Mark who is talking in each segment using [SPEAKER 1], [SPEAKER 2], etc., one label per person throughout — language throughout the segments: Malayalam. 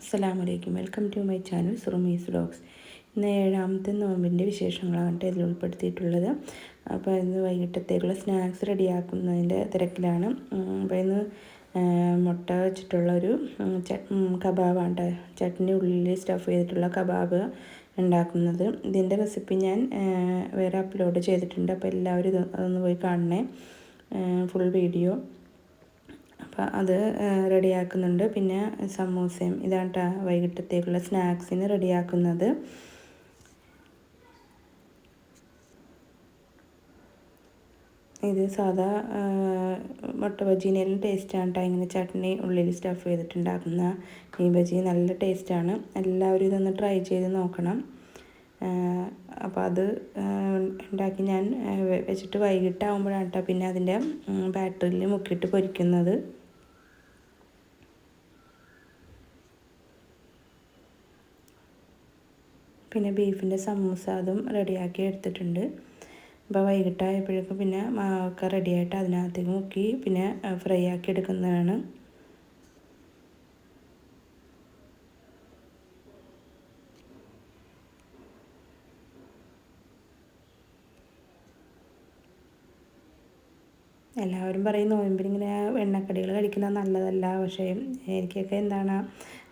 [SPEAKER 1] അസ്സലാമലൈക്കും. Welcome to my channel Surumi's dogs ഇന്ന് ഏഴാമത്തെ നോമ്പിന്റെ വിശേഷങ്ങളാണ് കേട്ടോ ഇതിൽ ഉൾപ്പെടുത്തിയിട്ടുള്ളത്. അപ്പോൾ ഇന്ന് വൈകിട്ടത്തേക്കുള്ള സ്നാക്സ് റെഡിയാക്കുന്നതിന്റെ തിരക്കിലാണ്. അപ്പോൾ ഇന്ന് മുട്ട വെച്ചിട്ടുള്ളൊരു കബാബാണ് കേട്ടോ ചട്നി ഉള്ളിൽ സ്റ്റഫ് ചെയ്തിട്ടുള്ള കബാബ് ഉണ്ടാക്കുന്നത്. ഇതിന്റെ റെസിപ്പി ഞാൻ വേറെ അപ്ലോഡ് ചെയ്തിട്ടുണ്ട്. അപ്പോൾ എല്ലാവരും ഇതൊന്ന് പോയി കാണണേ. ഫുൾ വീഡിയോ അത് റെഡിയാക്കുന്നുണ്ട്. പിന്നെ സമൂസയും ഇതാണ് കേട്ടോ വൈകിട്ടത്തേക്കുള്ള സ്നാക്സിന് റെഡിയാക്കുന്നത്. ഇത് സാധാ മുട്ട ബജീനേലും ടേസ്റ്റാണ് കേട്ടോ ഇങ്ങനെ ചട്നി ഉള്ളിൽ സ്റ്റഫ് ചെയ്തിട്ടുണ്ടാക്കുന്ന ഈ ബജി. നല്ല ടേസ്റ്റാണ്. എല്ലാവരും ഇതൊന്ന് ട്രൈ ചെയ്ത് നോക്കണം. അപ്പോൾ അത് ഉണ്ടാക്കി ഞാൻ വെച്ചിട്ട് വൈകിട്ടാകുമ്പോഴാണ് കേട്ടോ പിന്നെ അതിന്റെ ബാറ്ററിയിൽ മുക്കിയിട്ട് പൊരിക്കുന്നത്. പിന്നെ ബീഫിന്റെ സമൂസ അതും റെഡിയാക്കി എടുത്തിട്ടുണ്ട്. അപ്പോൾ വൈകിട്ടായപ്പോഴേക്കും പിന്നെ മാവൊക്കെ റെഡിയായിട്ട് അതിനകത്തേക്ക് മുക്കി പിന്നെ ഫ്രൈ ആക്കി എടുക്കുന്നതാണ്. എല്ലാവരും പറയും നോയമ്പിനിങ്ങനെ എണ്ണക്കടികൾ കഴിക്കുന്നത് നല്ലതല്ല. പക്ഷേ എനിക്കൊക്കെ എന്താണ്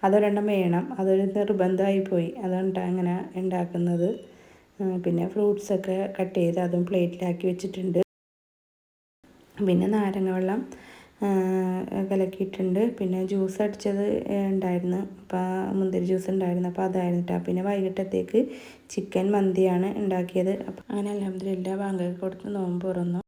[SPEAKER 1] അതൊരെണ്ണം വേണം. അതൊരു നിർബന്ധമായി പോയി. അതുകൊണ്ട് അങ്ങനെ ഉണ്ടാക്കുന്നത്. പിന്നെ ഫ്രൂട്ട്സൊക്കെ കട്ട് ചെയ്ത് അതും പ്ലേറ്റിലാക്കി വെച്ചിട്ടുണ്ട്. പിന്നെ നാരങ്ങ വെള്ളം കലക്കിയിട്ടുണ്ട്. പിന്നെ ജ്യൂസ് അടിച്ചത് ഉണ്ടായിരുന്നു. അപ്പോൾ മുന്തിരി ജ്യൂസ് ഉണ്ടായിരുന്നു. അപ്പോൾ അതായിരുന്നു പിന്നെ വൈകിട്ടത്തേക്ക് ചിക്കൻ മന്തിയാണ് ഉണ്ടാക്കിയത്. അപ്പോൾ അങ്ങനെ അലഹമില്ല ബാങ്കൊക്കെ കൊടുത്ത് നോമ്പ് തുറന്നു.